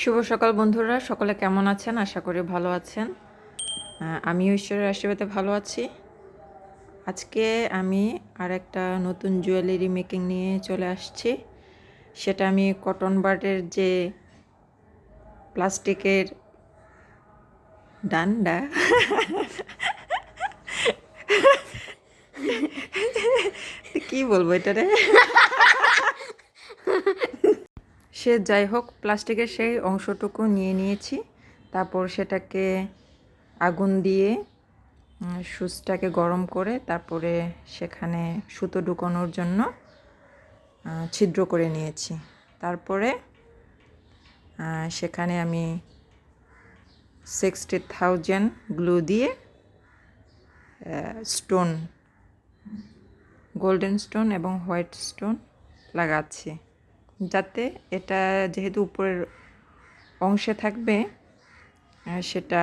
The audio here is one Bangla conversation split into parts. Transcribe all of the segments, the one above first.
শুভ সকাল বন্ধুরা, সকলে কেমন আছেন? আশা করি ভালো আছেন। আমিও ঈশ্বরের আশীর্বাদে ভালো আছি। আজকে আমি আর একটা নতুন জুয়েলারি মেকিং নিয়ে চলে আসছি। সেটা আমি কটন বার্ডের যে প্লাস্টিকের ডান্ডা। কি বলব এটারে সে যাই হোক, প্লাস্টিকের সেই অংশটুকু নিয়ে নিয়েছি। তারপর সেটাকে আগুন দিয়ে সুচটাকে গরম করে তারপরে সেখানে সুতো ঢুকানোর জন্য ছিদ্র করে নিয়েছি। তারপরে সেখানে আমি সিক্সটি থাউজেন্ড গ্লু দিয়ে স্টোন গোল্ডেন স্টোন এবং হোয়াইট স্টোন লাগাচ্ছি। যাতে এটা যেহেতু উপরের অংশে থাকবে সেটা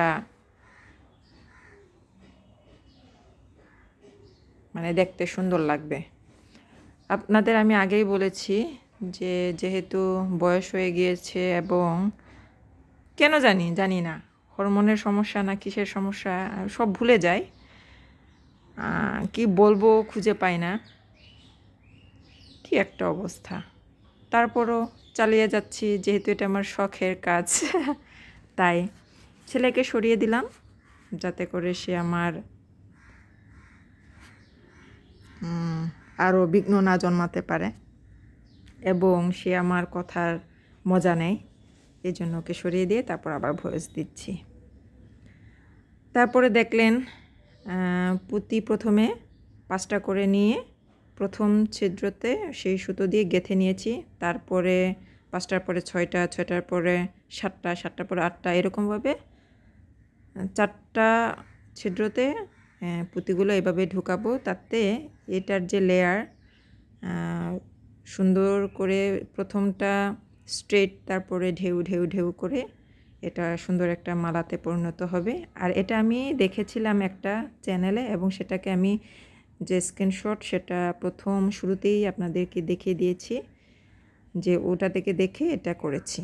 মানে দেখতে সুন্দর লাগবে। আপনাদের আমি আগেই বলেছি যে যেহেতু বয়স হয়ে গিয়েছে এবং কেন জানি জানি না, হরমোনের সমস্যা না কিসের সমস্যা, সব ভুলে যায় কি বলব খুঁজে পাই না। কি একটা অবস্থা। তারপরও চালিয়ে যাচ্ছি, যেহেতু এটা আমার শখের কাজ। তাই ছেলেকে সরিয়ে দিলাম, যাতে করে সে আমার আরও বিঘ্ন না জন্মাতে পারে। এবং সে আমার কথার মজা নেয় এই জন্য ওকে সরিয়ে দিয়ে তারপর আবার ভয়েস দিচ্ছি। তারপরে দেখলেন পুঁতি প্রথমে পাঁচটা করে নিয়ে প্রথম ছিদ্রতে সেই সুতো দিয়ে গেঁথে নিয়েছি। তারপরে পাঁচটার পরে ছয়টা, ছয়টার পরে সাতটা, সাতটার পরে আটটা, এরকমভাবে চারটা ছিদ্রতে পুঁতিগুলো এভাবে ঢুকাবো। তাতে এটার যে লেয়ার সুন্দর করে প্রথমটা স্ট্রেট তারপরে ঢেউ ঢেউ ঢেউ করে এটা সুন্দর একটা মালাতে পরিণত হবে। আর এটা আমি দেখেছিলাম একটা চ্যানেলে এবং সেটাকে আমি যে স্ক্রিনশট সেটা প্রথম শুরুতেই আপনাদেরকে দেখিয়ে দিয়েছি যে ওটা থেকে দেখে এটা করেছি।